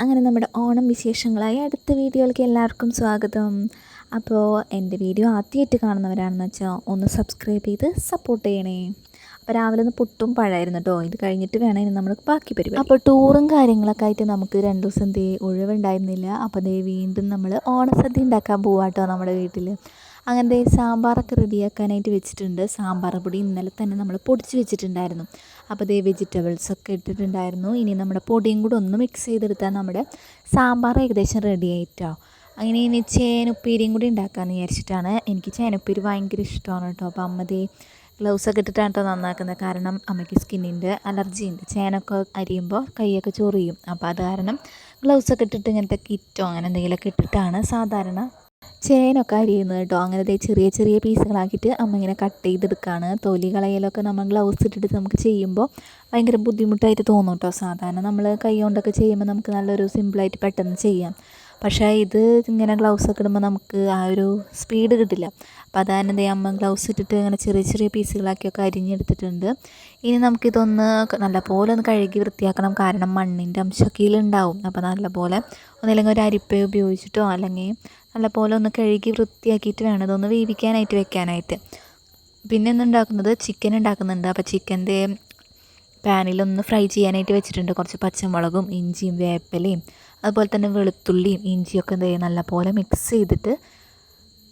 അങ്ങനെ നമ്മുടെ ഓണം വിശേഷങ്ങളായി അടുത്ത വീഡിയോയിലേക്ക് എല്ലാവർക്കും സ്വാഗതം. അപ്പോൾ എന്റെ വീഡിയോ ആദ്യമായിട്ട് കാണുന്നവരാണെന്ന് വെച്ചാൽ ഒന്ന് സബ്സ്ക്രൈബ് ചെയ്ത് സപ്പോർട്ട് ചെയ്യണേ. അപ്പോൾ രാവിലെ ഒന്ന് പുട്ടും പഴമായിരുന്നു കേട്ടോ. ഇത് കഴിഞ്ഞിട്ട് വേണം നമ്മൾ ബാക്കി പരിപാടി. അപ്പോൾ ടൂറും കാര്യങ്ങളൊക്കെ ആയിട്ട് നമുക്ക് രണ്ട് ദിവസം ദേ ഒഴിവുണ്ടായിരുന്നില്ല. അപ്പോൾ ദേ വീണ്ടും നമ്മൾ ഓണസദ്യ ഉണ്ടാക്കാൻ പോവാട്ടോ നമ്മുടെ വീട്ടിൽ. അങ്ങനെ ദേ സാമ്പാറൊക്കെ റെഡിയാക്കാനായിട്ട് വെച്ചിട്ടുണ്ട്. സാമ്പാർ പൊടി ഇന്നലെ തന്നെ നമ്മൾ പൊടിച്ച് വെച്ചിട്ടുണ്ടായിരുന്നു. അപ്പോൾ ദേ വെജിറ്റബിൾസൊക്കെ ഇട്ടിട്ടുണ്ടായിരുന്നു. ഇനി നമ്മുടെ പൊടിയും കൂടെ ഒന്ന് മിക്സ് ചെയ്തെടുത്താൽ നമ്മുടെ സാമ്പാർ ഏകദേശം റെഡി ആയിട്ടോ. അങ്ങനെ ഇനി ചേനുപ്പേരിയും കൂടി ഉണ്ടാക്കാമെന്ന് വിചാരിച്ചിട്ടാണ്. എനിക്ക് ചേനുപ്പേരി ഭയങ്കര ഇഷ്ടമാണ് കേട്ടോ. അപ്പോൾ അമ്മ ദേ ഗ്ലൗസൊക്കെ ഇട്ടിട്ടാണ് കേട്ടോ നന്നാക്കുന്നത്. കാരണം അമ്മയ്ക്ക് സ്കിന്നിന്റെ അലർജി ഉണ്ട്. ചേനൊക്കെ അരിയുമ്പോൾ കൈയൊക്കെ ചൊറിയും. അപ്പോൾ അത് കാരണം ഗ്ലൗസൊക്കെ ഇട്ടിട്ട് ഇങ്ങനത്തെ കിറ്റോ അങ്ങനെ എന്തെങ്കിലുമൊക്കെ ഇട്ടിട്ടാണ് സാധാരണ ചേനൊക്കെ അരിയുന്നത് കേട്ടോ. അങ്ങനത്തെ ചെറിയ ചെറിയ പീസുകളാക്കിയിട്ട് അമ്മ ഇങ്ങനെ കട്ട് ചെയ്തെടുക്കുകയാണ് തൊലി കളയലൊക്കെ നമ്മൾ ഗ്ലൗസ് ഇട്ടിട്ട് നമുക്ക് ചെയ്യുമ്പോൾ ഭയങ്കര ബുദ്ധിമുട്ടായിട്ട് തോന്നും കേട്ടോ. സാധാരണ നമ്മൾ കൈ കൊണ്ടൊക്കെ ചെയ്യുമ്പോൾ നമുക്ക് നല്ലൊരു സിമ്പിളായിട്ട് പെട്ടെന്ന് ചെയ്യാം. പക്ഷേ ഇത് ഇങ്ങനെ ഗ്ലൗസ് ഒക്കെ ഇടുമ്പോൾ നമുക്ക് ആ ഒരു സ്പീഡ് കിട്ടില്ല. അപ്പോൾ അതാണ് ദേ അമ്മ ഗ്ലൗസ് ഇട്ടിട്ട് ഇങ്ങനെ ചെറിയ ചെറിയ പീസുകളാക്കിയൊക്കെ അരിഞ്ഞെടുത്തിട്ടുണ്ട്. ഇനി നമുക്കിതൊന്ന് നല്ലപോലെ ഒന്ന് കഴുകി വൃത്തിയാക്കണം. കാരണം മണ്ണിന്റെ അംശമൊക്കെ ഉണ്ടാവും. അപ്പോൾ നല്ലപോലെ ഒന്നില്ലെങ്കിൽ ഒരു അരിപ്പ ഉപയോഗിച്ചിട്ടോ അല്ലെങ്കിൽ നല്ലപോലെ ഒന്ന് കഴുകി വൃത്തിയാക്കിയിട്ട് വേണം ഇതൊന്ന് വേവിക്കാനായിട്ട് വെക്കാനായിട്ട്. പിന്നെ ഉണ്ടാക്കുന്നത് ചിക്കൻ ഉണ്ടാക്കുന്നുണ്ട്. അപ്പോൾ ചിക്കന്റെ പാനിലൊന്ന് ഫ്രൈ ചെയ്യാനായിട്ട് വെച്ചിട്ടുണ്ട്. കുറച്ച് പച്ചമുളകും ഇഞ്ചിയും വേപ്പിലയും അതുപോലെ തന്നെ വെളുത്തുള്ളിയും ഇഞ്ചിയൊക്കെ എന്ത് ചെയ്യുക നല്ലപോലെ മിക്സ് ചെയ്തിട്ട്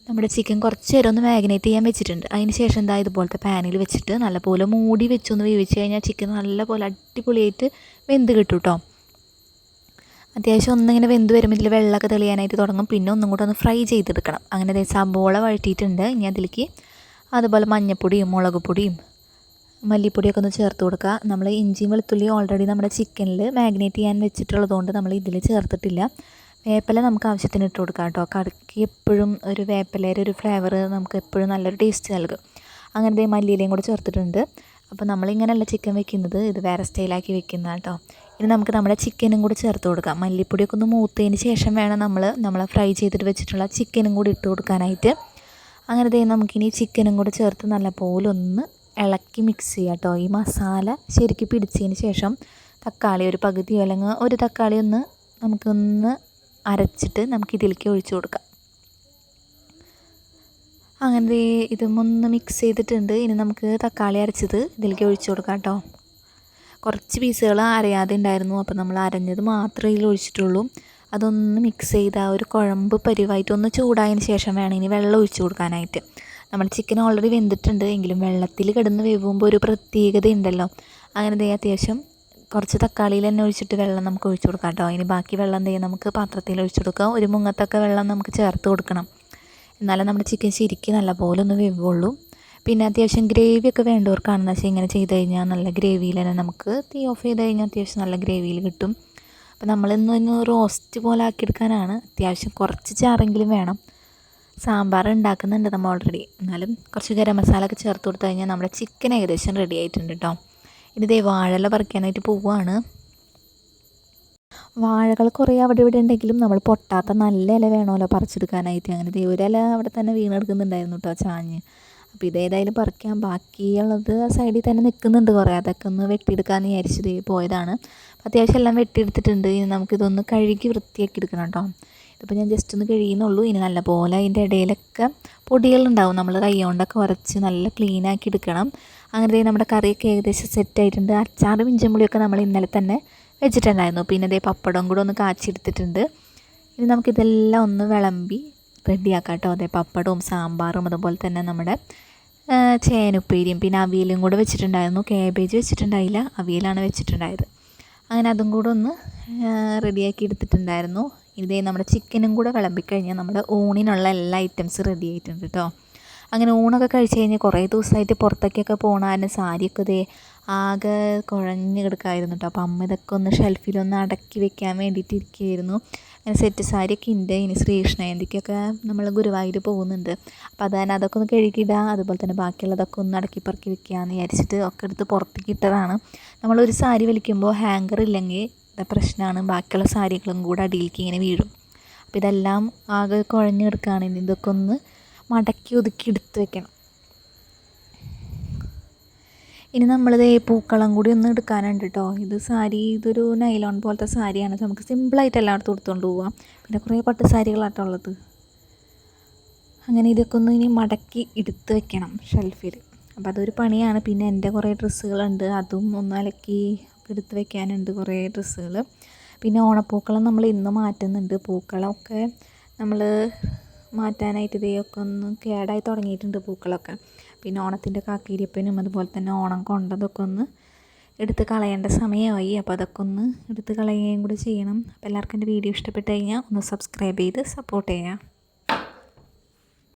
നമ്മുടെ ചിക്കൻ കുറച്ച് നേരം ഒന്ന് മാഗ്നേറ്റ് ചെയ്യാൻ വെച്ചിട്ടുണ്ട്. അതിന് ശേഷം എന്താ ഇതുപോലത്തെ പാനിൽ വെച്ചിട്ട് നല്ലപോലെ മൂടി വെച്ചൊന്ന് വേവിച്ച് കഴിഞ്ഞാൽ ചിക്കൻ നല്ലപോലെ അടിപൊളിയായിട്ട് വെന്ത് കിട്ടും കേട്ടോ അത്യാവശ്യം ഒന്നിങ്ങനെ വെന്ത് വരുമ്പോൾ ഇതിൽ വെള്ളമൊക്കെ തെളിയാനായിട്ട് തുടങ്ങും. പിന്നെ ഒന്നും കൂടെ ഒന്ന് ഫ്രൈ ചെയ്തെടുക്കണം. അങ്ങനെ സബോള വഴറ്റിയിട്ടുണ്ട്. ഇനി അതിലേക്ക് അതുപോലെ മഞ്ഞൾപ്പൊടിയും മുളക് പൊടിയും മല്ലിപ്പൊടിയൊക്കെ ഒന്ന് ചേർത്ത് കൊടുക്കുക. നമ്മൾ ഇഞ്ചിയും വെളുത്തുള്ളിയും ഓൾറെഡി നമ്മുടെ ചിക്കനിൽ മാഗ്നേറ്റ് ചെയ്യാൻ വെച്ചിട്ടുള്ളതുകൊണ്ട് നമ്മൾ ഇതിൽ ചേർത്തിട്ടില്ല. വേപ്പില നമുക്ക് ആവശ്യത്തിന് ഇട്ട് കൊടുക്കാം കേട്ടോ. കറിക്ക് എപ്പോഴും ഒരു വേപ്പിലയുടെ ഒരു ഫ്ലേവർ നമുക്ക് എപ്പോഴും നല്ലൊരു ടേസ്റ്റ് നൽകും. അങ്ങനത്തെ മല്ലിയിലയും കൂടെ ചേർത്തിട്ടുണ്ട്. അപ്പോൾ നമ്മളിങ്ങനെയല്ല ചിക്കൻ വെക്കുന്നത്. ഇത് വേറെ സ്റ്റൈലാക്കി വെക്കുന്ന കേട്ടോ. ഇനി നമുക്ക് നമ്മുടെ ചിക്കനും കൂടി ചേർത്ത് കൊടുക്കാം. മല്ലിപ്പൊടിയൊക്കെ ഒന്ന് മൂത്തതിന് ശേഷം വേണം നമ്മൾ നമ്മൾ ഫ്രൈ ചെയ്തിട്ട് വെച്ചിട്ടുള്ള ചിക്കനും കൂടി ഇട്ട് കൊടുക്കാനായിട്ട്. അങ്ങനത്തെ നമുക്കിനി ചിക്കനും കൂടി ചേർത്ത് നല്ല ഒന്ന് ഇളക്കി മിക്സ് ചെയ്യുക കേട്ടോ ഈ മസാല ശരിക്കും പിടിച്ചതിന് ശേഷം തക്കാളി ഒരു പകുതി അല്ലെങ്കിൽ ഒരു തക്കാളി ഒന്ന് നമുക്കൊന്ന് അരച്ചിട്ട് നമുക്ക് ഇതിലേക്ക് ഒഴിച്ചു കൊടുക്കാം. അങ്ങനെ ഇതുമൊന്ന് മിക്സ് ചെയ്തിട്ടുണ്ട്. ഇനി നമുക്ക് തക്കാളി അരച്ചത് ഇതിലേക്ക് ഒഴിച്ചു കൊടുക്കാം കേട്ടോ കുറച്ച് പീസുകൾ അരയാതെ ഉണ്ടായിരുന്നു. അപ്പോൾ നമ്മൾ അരഞ്ഞത് മാത്രമേ ഇതിൽ ഒഴിച്ചിട്ടുള്ളൂ. അതൊന്ന് മിക്സ് ചെയ്ത് ഒരു കുഴമ്പ് പരിവായിട്ട് ഒന്ന് ചൂടായതിന് ശേഷം വേണം ഇനി വെള്ളം ഒഴിച്ചു കൊടുക്കാനായിട്ട്. നമ്മുടെ ചിക്കൻ ഓൾറെഡി വെന്തിട്ടുണ്ട്. എങ്കിലും വെള്ളത്തിൽ കിടന്ന് വേവുമ്പോൾ ഒരു പ്രത്യേകത ഉണ്ടല്ലോ അങ്ങനെ ദേ അത്യാവശ്യം കുറച്ച് തക്കാളിയിൽ തന്നെ ഒഴിച്ചിട്ട് വെള്ളം നമുക്ക് ഒഴിച്ചു കൊടുക്കാം കേട്ടോ. ഇനി ബാക്കി വെള്ളം എന്ത് ചെയ്യാം നമുക്ക് പാത്രത്തിൽ ഒഴിച്ചു കൊടുക്കാം. ഒരു മുങ്ങത്തൊക്കെ വെള്ളം നമുക്ക് ചേർത്ത് കൊടുക്കണം. എന്നാലേ നമ്മുടെ ചിക്കൻ ശരിക്കും നല്ലപോലെ ഒന്ന് വേവുള്ളൂ. പിന്നെ അത്യാവശ്യം ഗ്രേവിയൊക്കെ വേണ്ടവർക്കാണെന്ന് വെച്ചാൽ ഇങ്ങനെ ചെയ്ത് കഴിഞ്ഞാൽ നല്ല ഗ്രേവിയിൽ തന്നെ നമുക്ക് തീ ഓഫ് ചെയ്ത് കഴിഞ്ഞാൽ അത്യാവശ്യം നല്ല ഗ്രേവിയിൽ കിട്ടും. അപ്പോൾ നമ്മളിന്ന് ഒന്ന് റോസ്റ്റ് പോലെ ആക്കിയെടുക്കാനാണ് അത്യാവശ്യം കുറച്ച് ചാറെങ്കിലും വേണം. സാമ്പാർ ഉണ്ടാക്കുന്നുണ്ട് നമ്മൾ ഓൾറെഡി എന്നാലും കുറച്ച് ഗരം മസാല ഒക്കെ ചേർത്ത് കൊടുത്തു കഴിഞ്ഞാൽ നമ്മുടെ ചിക്കൻ ഏകദേശം റെഡി ആയിട്ടുണ്ട് കേട്ടോ ഇനി ദേ വാഴല പറിക്കാനായിട്ട് പോവുകയാണ് വാഴകൾ കുറേ അവിടെ ഇവിടെ ഉണ്ടെങ്കിലും നമ്മൾ പൊട്ടാത്ത നല്ല ഇല വേണമല്ലോ പറിച്ചെടുക്കാനായിട്ട്. അങ്ങനെ ദേ ഒരില അവിടെ തന്നെ വീണെടുക്കുന്നുണ്ടായിരുന്നു കേട്ടോ ചാഞ്ഞ്. അപ്പോൾ ഇതേതായാലും പറിക്കാൻ ബാക്കിയുള്ളത് സൈഡിൽ തന്നെ നിൽക്കുന്നുണ്ട് കുറേ. അതൊക്കെ ഒന്ന് വെട്ടിയെടുക്കാമെന്ന് വിചാരിച്ചത് പോയതാണ്. അത്യാവശ്യം എല്ലാം വെട്ടിയെടുത്തിട്ടുണ്ട്. ഇനി നമുക്കിതൊന്ന് കഴുകി വൃത്തിയാക്കി എടുക്കണം കേട്ടോ ഇതിപ്പോൾ ഞാൻ ജസ്റ്റ് ഒന്ന് കഴിയുന്നുള്ളൂ. ഇനി നല്ലപോലെ അതിന്റെ ഇടയിലൊക്കെ പൊടികളുണ്ടാവും. നമ്മൾ കൈ കൊണ്ടൊക്കെ ഉരച്ച് നല്ല ക്ലീനാക്കി എടുക്കണം. അങ്ങനെ നമ്മുടെ കറിയൊക്കെ ഏകദേശം സെറ്റ് ആയിട്ടുണ്ട്. അച്ചാറും ഇഞ്ചമ്പുളിയൊക്കെ നമ്മൾ ഇന്നലെ തന്നെ വെച്ചിട്ടുണ്ടായിരുന്നു. പിന്നെ ഇതേ പപ്പടം കൂടെ ഒന്ന് കാച്ചെടുത്തിട്ടുണ്ട് ഇനി നമുക്കിതെല്ലാം ഒന്ന് വിളമ്പി റെഡിയാക്കാം കേട്ടോ അതേ പപ്പടവും സാമ്പാറും അതുപോലെ തന്നെ നമ്മുടെ ചേനുപ്പേരിയും. പിന്നെ അവിയലും കൂടെ വെച്ചിട്ടുണ്ടായിരുന്നു. കാബേജ് വെച്ചിട്ടുണ്ടായില്ല. അവിയലാണ് വെച്ചിട്ടുണ്ടായത്. അങ്ങനെ അതും കൂടെ ഒന്ന് റെഡിയാക്കി എടുത്തിട്ടുണ്ടായിരുന്നു. ഇതേ നമ്മുടെ ചിക്കനും കൂടെ വിളമ്പിക്കഴിഞ്ഞാൽ നമ്മുടെ ഊണിനുള്ള എല്ലാ ഐറ്റംസ് റെഡി ആയിട്ടുണ്ട് കേട്ടോ അങ്ങനെ ഊണൊക്കെ കഴിച്ച് കഴിഞ്ഞ് കുറേ ദിവസമായിട്ട് പുറത്തേക്കൊക്കെ പോകണ സാരിയൊക്കെ ഇതേ ആകെ കുഴഞ്ഞു കിടക്കായിരുന്നു കേട്ടോ അപ്പം അമ്മ ഇതൊക്കെ ഒന്ന് ഷെൽഫിലൊന്ന് അടക്കി വെക്കാൻ വേണ്ടിയിട്ട് ഇരിക്കുകയായിരുന്നു. അങ്ങനെ സെറ്റ് സാരിയൊക്കെ ഉണ്ട് ഇനി ശ്രീകൃഷ്ണജയന്തിക്കൊക്കെ നമ്മൾ ഗുരുവായൂർ പോകുന്നുണ്ട്. അപ്പോൾ അത് തന്നെ അതൊക്കെ ഒന്ന് കഴുകിയിടുക അതുപോലെ തന്നെ ബാക്കിയുള്ളതൊക്കെ ഒന്ന് അടക്കി പറക്കി വെക്കുക എന്ന് വിചാരിച്ചിട്ട് ഒക്കെ എടുത്ത് പുറത്തേക്ക് ഇട്ടതാണ്. നമ്മളൊരു സാരി വലിക്കുമ്പോൾ ഹാങ്കർ ഇല്ലെങ്കിൽ പ്രശ്നമാണ് ബാക്കിയുള്ള സാരികളും കൂടെ അടിയിലേക്ക് ഇങ്ങനെ വീഴും. അപ്പോൾ ഇതെല്ലാം ആകെ കുഴഞ്ഞ് കിടക്കുകയാണെങ്കിൽ ഇതൊക്കെ ഒന്ന് മടക്കി ഒതുക്കി എടുത്ത് വെക്കണം. ഇനി നമ്മളിത് പൂക്കളം കൂടി ഒന്ന് എടുക്കാനുണ്ട് കേട്ടോ ഇത് സാരി ഇതൊരു നൈലോൺ പോലത്തെ സാരിയാണ്. നമുക്ക് സിമ്പിളായിട്ട് എല്ലായിടത്തും എടുത്തുകൊണ്ട് പോവാം. പിന്നെ കുറേ പട്ട് സാരികളാട്ടോ ഉള്ളത്. അങ്ങനെ ഇതൊക്കെ ഒന്ന് ഇനി മടക്കി എടുത്ത് വെക്കണം ഷെൽഫിൽ അപ്പോൾ അതൊരു പണിയാണ്. പിന്നെ എന്റെ കുറേ ഡ്രസ്സുകളുണ്ട്. അതും ഒന്ന് അലക്കി എടുത്ത് വെക്കാനുണ്ട് കുറേ ഡ്രസ്സുകൾ. പിന്നെ ഓണപ്പൂക്കളം നമ്മൾ ഇന്ന് മാറ്റുന്നുണ്ട്. പൂക്കളമൊക്കെ നമ്മൾ മാറ്റാനായിട്ട് ഇതൊക്കെ ഒന്ന് കേടായി തുടങ്ങിയിട്ടുണ്ട് പൂക്കളൊക്കെ പിന്നെ ഓണത്തിന്റെ കാക്കിരിപ്പനും അതുപോലെ തന്നെ ഓണം കൊണ്ടതൊക്കെ ഒന്ന് എടുത്ത് കളയേണ്ട സമയമായി. അപ്പോൾ അതൊക്കെ ഒന്ന് എടുത്ത് കളയുകയും കൂടി ചെയ്യണം. അപ്പോൾ എല്ലാവർക്കും എന്റെ വീഡിയോ ഇഷ്ടപ്പെട്ട് കഴിഞ്ഞാൽ ഒന്ന് സബ്സ്ക്രൈബ് ചെയ്ത് സപ്പോർട്ട് ചെയ്യാം